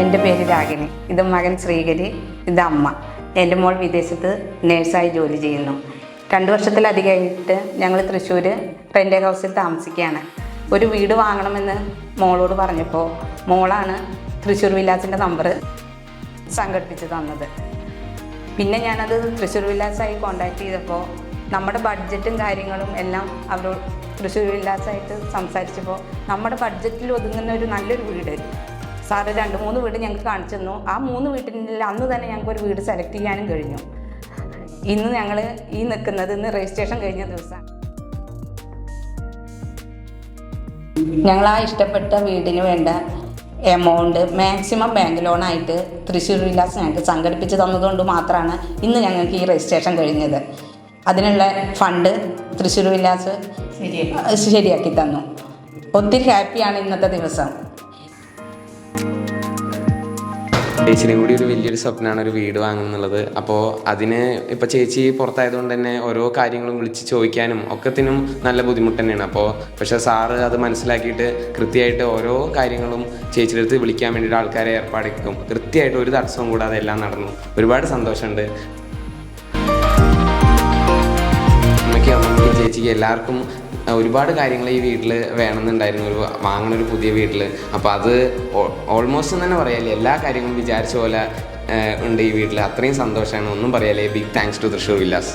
എന്റെ പേര് രാഗിണി. ഇത് മകൻ ശ്രീകരി ഇത് അമ്മ. എന്റെ മോൾ വിദേശത്ത് നേഴ്സായി ജോലി ചെയ്യുന്നു. രണ്ട് വർഷത്തിലധികമായിട്ട് ഞങ്ങൾ തൃശ്ശൂർ റെന്റ് ഹൗസിൽ താമസിക്കുകയാണ്. ഒരു വീട് വാങ്ങണമെന്ന് മോളോട് പറഞ്ഞപ്പോൾ മോളാണ് തൃശ്ശൂർ വില്ലാസിന്റെ നമ്പർ സംഘടിപ്പിച്ച് തന്നത്. പിന്നെ ഞാനത് തൃശ്ശൂർ വില്ലാസായി കോണ്ടാക്ട് ചെയ്തപ്പോൾ നമ്മുടെ ബഡ്ജറ്റും കാര്യങ്ങളും എല്ലാം അവരോട് തൃശ്ശൂർ വില്ലാസായിട്ട് സംസാരിച്ചപ്പോൾ നമ്മുടെ ബഡ്ജറ്റിൽ ഒതുങ്ങുന്ന ഒരു നല്ലൊരു വീട് സാറ് രണ്ട് മൂന്ന് വീട് ഞങ്ങൾക്ക് കാണിച്ചു തന്നു. ആ മൂന്ന് വീട്ടിൽ അന്ന് തന്നെ ഞങ്ങൾക്ക് ഒരു വീട് സെലക്ട് ചെയ്യാനും കഴിഞ്ഞു. ഇന്ന് ഞങ്ങൾ ഈ നിൽക്കുന്നത് ഇന്ന് രജിസ്ട്രേഷൻ കഴിഞ്ഞ ദിവസം. ഞങ്ങൾ ആ ഇഷ്ടപ്പെട്ട വീടിന് വേണ്ട എമൗണ്ട് മാക്സിമം ബാങ്ക് ലോണായിട്ട് തൃശ്ശൂർ വിലാസ് ഞങ്ങൾക്ക് സംഘടിപ്പിച്ച് തന്നതുകൊണ്ട് മാത്രമാണ് ഇന്ന് ഞങ്ങൾക്ക് ഈ രജിസ്ട്രേഷൻ കഴിഞ്ഞത്. അതിനുള്ള ഫണ്ട് തൃശ്ശൂർ വിലാസ് ശരിയാക്കി തന്നു. ഒത്തിരി ഹാപ്പിയാണ് ഇന്നത്തെ ദിവസം. ചേച്ചിനും കൂടി ഒരു വലിയൊരു സ്വപ്നമാണ് ഒരു വീട് വാങ്ങുന്നുള്ളത്. അപ്പോൾ അതിന് ഇപ്പോൾ ചേച്ചി പുറത്തായതുകൊണ്ട് തന്നെ ഓരോ കാര്യങ്ങളും വിളിച്ച് ചോദിക്കാനും ഒക്കത്തിനും നല്ല ബുദ്ധിമുട്ട് തന്നെയാണ്. അപ്പോൾ പക്ഷേ സാറ് അത് മനസ്സിലാക്കിയിട്ട് കൃത്യമായിട്ട് ഓരോ കാര്യങ്ങളും ചേച്ചിയുടെ അടുത്ത് വിളിക്കാൻ വേണ്ടിയിട്ട് ആൾക്കാരെ ഏർപ്പാടിക്കും കൃത്യമായിട്ട് ഒരു തടസ്സവും കൂടാതെ എല്ലാം നടന്നു. ഒരുപാട് സന്തോഷമുണ്ട്. അമ്മയ്ക്കും അമ്മയ്ക്കും ചേച്ചിക്ക് എല്ലാവർക്കും ഒരുപാട് കാര്യങ്ങൾ ഈ വീട്ടിൽ വേണമെന്നുണ്ടായിരുന്നു. ഒരു വാങ്ങണ ഒരു പുതിയ വീട്ടിൽ അപ്പോൾ അത് ഓൾമോസ്റ്റ് തന്നെ പറയാല്ലേ എല്ലാ കാര്യങ്ങളും വിചാരിച്ച പോലെ ഉണ്ട് ഈ വീട്ടിൽ അത്രയും സന്തോഷമാണ് ഒന്നും പറയാല്ലേ big thanks to Thrissur villas